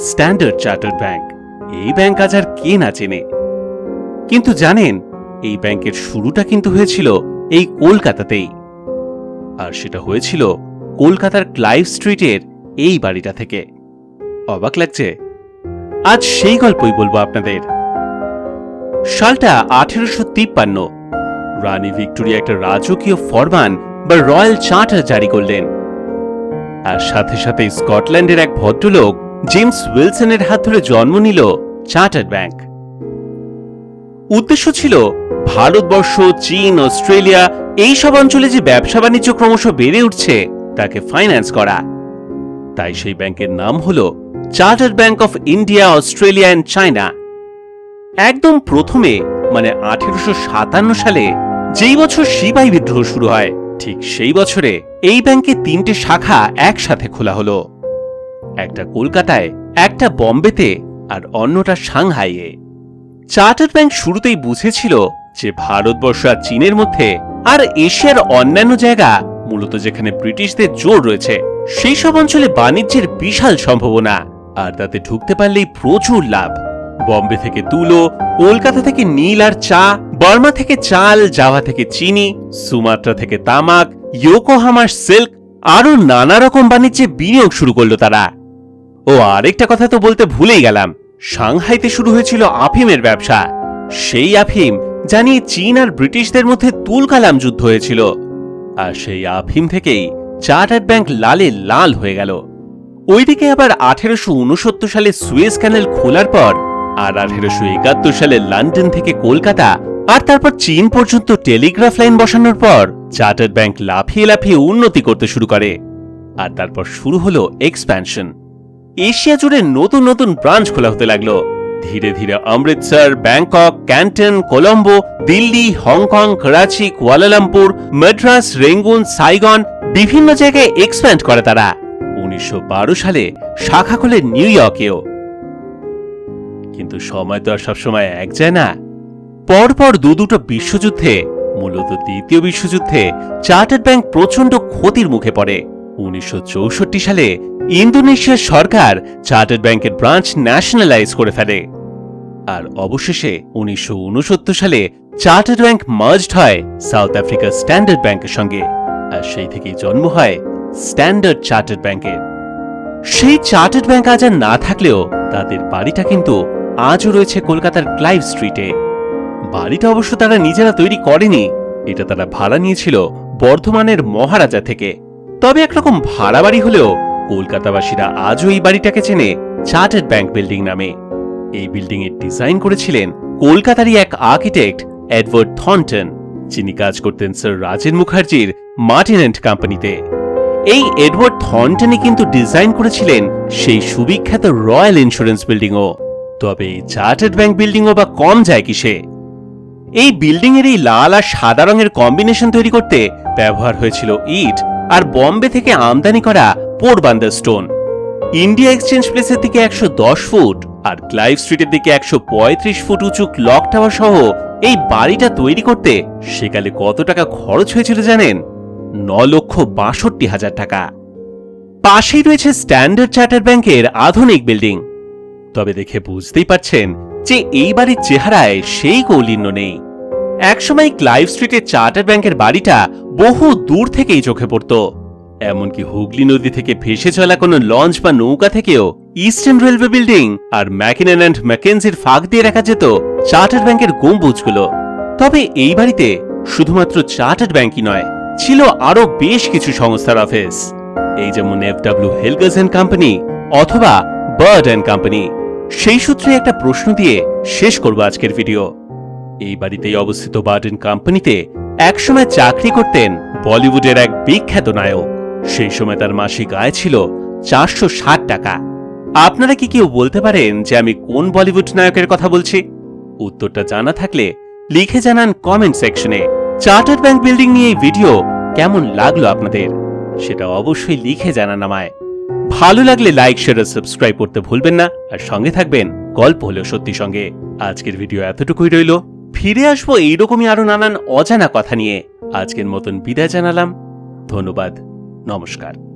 Standard chartered bank এই bank আজ আর কে না চেনে? কিন্তু জানেন, এই ব্যাংকের শুরুটা কিন্তু হয়েছিল এই কলকাতাতেই। আর সেটা হয়েছিল কলকাতার ক্লাইভ স্ট্রিটের এই বাড়িটা থেকে। অবাক লাগছে? আজ সেই গল্পই বলব আপনাদের। সালটা আঠেরোশো তিপ্পান্ন। রানী ভিক্টোরিয়া একটা রাজকীয় ফরমান বা রয়্যাল চার্টার জারি করলেন। আর সাথে সাথে স্কটল্যান্ডের এক ভদ্রলোক জেমস উইলসনের হাত ধরে জন্ম নিল চার্টার্ড ব্যাংক। উদ্দেশ্য ছিল ভারতবর্ষ, চীন, অস্ট্রেলিয়া, এই সব অঞ্চলে যে ব্যবসা বাণিজ্য ক্রমশ বেড়ে উঠছে, তাকে ফাইন্যান্স করা। তাই সেই ব্যাংকের নাম হল chartered bank of India, Australia and China. একদম প্রথমে মানে আঠেরোশো সাতান্ন সালে, যেই বছর সিপাই বিদ্রোহ শুরু হয়, ঠিক সেই বছরে এই ব্যাংকে তিনটে শাখা একসাথে খোলা হলো। একটা কলকাতায়, একটা বম্বেতে আর অন্যটা সাংহাইয়ে। চার্টার ব্যাংক শুরুতেই বুঝেছিল যে ভারতবর্ষ আর চীনের মধ্যে আর এশিয়ার অন্যান্য জায়গা, মূলত যেখানে ব্রিটিশদের জোর রয়েছে, সেই সব অঞ্চলে বাণিজ্যের বিশাল সম্ভাবনা, আর তাতে ঢুকতে পারলেই প্রচুর লাভ। বম্বে থেকে তুলো, কলকাতা থেকে নীল আর চা, বার্মা থেকে চাল, জাভা থেকে চিনি, সুমাত্রা থেকে তামাক, ইয়োকোহামার সিল্ক আরও নানা রকম বাণিজ্যে বিনিয়োগ শুরু করল তারা। ও আরেকটা কথা তো বলতে ভুলেই গেলাম। সাংহাইতে শুরু হয়েছিল আফিমের ব্যবসা। সেই আফিম জানিয়ে চীন আর ব্রিটিশদের মধ্যে তুলকালাম যুদ্ধ হয়েছিল। আর সেই আফিম থেকেই চার্টার্ড ব্যাংক লালে লাল হয়ে গেল। ওইদিকে আবার আঠেরোশো উনসত্তর সালে সুয়েজ ক্যানেল খোলার পর আর আঠেরোশো একাত্তর সালে লন্ডন থেকে কলকাতা আর তারপর চীন পর্যন্ত টেলিগ্রাফ লাইন বসানোর পর চার্টার্ড ব্যাংক লাফিয়ে লাফিয়ে উন্নতি করতে শুরু করে। আর তারপর শুরু হলো এক্সপ্যানশন। এশিয়া জুড়ে নতুন নতুন ব্রাঞ্চ খোলা হতে লাগল। ধীরে ধীরে Amritsar, Bangkok, Canton, Colombo, Delhi, Hong Kong, Karachi, Kuala Lumpur, Madras, Rangoon, Saigon বিভিন্ন জায়গায় এক্সপ্যান্ড করে তারা। উনিশশো বারো সালে শাখা খোলে নিউ ইয়র্কেও। কিন্তু সময় তো আর সবসময় এক যায় না। পরপর দু দুটো বিশ্বযুদ্ধে, মূলত দ্বিতীয় বিশ্বযুদ্ধে, চার্টার্ড ব্যাংক প্রচণ্ড ক্ষতির মুখে পড়ে। উনিশশো চৌষট্টি সালে ইন্দোনেশিয়ার সরকার চার্টার্ড ব্যাংকের ব্রাঞ্চ ন্যাশনালাইজ করে ফেলে। আর অবশেষে উনিশশো উনসত্তর সালে চার্টার্ড ব্যাংক মার্জড হয় সাউথ আফ্রিকার স্ট্যান্ডার্ড ব্যাংকের সঙ্গে, আর সেই থেকেই জন্ম হয় স্ট্যান্ডার্ড চার্টার্ড ব্যাংকের। সেই চার্টার্ড ব্যাংক আজ আর না থাকলেও তাদের বাড়িটা কিন্তু আজও রয়েছে কলকাতার ক্লাইভ স্ট্রিটে। বাড়িটা অবশ্য তারা নিজেরা তৈরি করেনি, এটা তারা ভাড়া নিয়েছিল বর্ধমানের মহারাজা থেকে। তবে একরকম ভাড়া বাড়ি হলেও কলকাতাবাসীরা আজও এই বাড়িটাকে চেনে চার্টার্ড ব্যাংক বিল্ডিং নামে। এই বিল্ডিং এর ডিজাইন করেছিলেন কলকাতারই এক আর্কিটেক্ট এডওয়ার্ড থনটন, যিনি কাজ করতেন স্যার রাজেন মুখার্জির মার্টিন অ্যান্ড কোম্পানিতে। এই এডওয়ার্ড থর্নটনই কিন্তু ডিজাইন করেছিলেন সেই সুবিখ্যাত রয়্যাল ইন্স্যুরেন্স বিল্ডিংও। তবে এই চার্টার্ড ব্যাংক বিল্ডিংও বা কম যায় কিসে? এই বিল্ডিং এর এই লাল আর সাদা রঙের কম্বিনেশন তৈরি করতে ব্যবহার হয়েছিল ইট আর বম্বে থেকে আমদানি করা পোরবান্দার স্টোন। ইন্ডিয়া এক্সচেঞ্জ প্লেসের দিকে একশো দশ ফুট আর ক্লাইভ স্ট্রিটের দিকে একশো পঁয়ত্রিশ ফুট উঁচু ক্লক টাওয়ার সহ এই বাড়িটা তৈরি করতে সেকালে কত টাকা খরচ হয়েছিল জানেন? ন লক্ষ বাষট্টি হাজার টাকা। পাশেই রয়েছে স্ট্যান্ডার্ড চার্টার ব্যাংকের আধুনিক বিল্ডিং। তবে দেখে বুঝতেই পারছেন যে এই বাড়ির চেহারায় সেই কৌলিন্য নেই। একসময় ক্লাইভ স্ট্রিটের চার্টার ব্যাংকের বাড়িটা বহু দূর থেকেই চোখে পড়ত। এমনকি হুগলি নদী থেকে ভেসে চলা কোনো লঞ্চ বা নৌকা থেকেও ইস্টার্ন রেলওয়ে বিল্ডিং আর ম্যাকিনেন অ্যান্ড ম্যাকেন্সির ফাঁক দিয়ে রাখা যেত চার্টার ব্যাংকের গম্বুজগুলো। তবে এই বাড়িতে শুধুমাত্র চার্টার্ড ব্যাংকই নয়, ছিল আরও বেশ কিছু সংস্থার অফিস। এই যেমন এফ ডাব্লিউ অ্যান্ড কোম্পানি অথবা বার্ড অ্যান্ড কোম্পানি। সেই সূত্রে একটা প্রশ্ন দিয়ে শেষ করব আজকের ভিডিও। এই বাড়িতেই অবস্থিত বার্ডেন কোম্পানিতে একসময় চাকরি করতেন বলিউডের এক বিখ্যাত নায়ক। সেই সময় তার মাসিক আয় ছিল চারশো ষাট টাকা। আপনারা কি কেউ বলতে পারেন যে আমি কোন বলিউড নায়কের কথা বলছি? উত্তরটা জানা থাকলে লিখে জানান কমেন্ট সেকশনে। চার্টার ব্যাংক বিল্ডিং নিয়ে এই ভিডিও কেমন লাগল আপনাদের? সেটা অবশ্যই লিখে জানান আমায়। ভালো লাগলে লাইক, শেয়ার আর সাবস্ক্রাইব করতে ভুলবেন না। আর সঙ্গে থাকবেন, গল্প হলো সত্যি সঙ্গে। আজকের ভিডিও এতটুকুই রইল। ফিরে আসব এইরকমই আরও নানান অজানা কথা নিয়ে। আজকের মতন বিদায় জানালাম। ধন্যবাদ। নমস্কার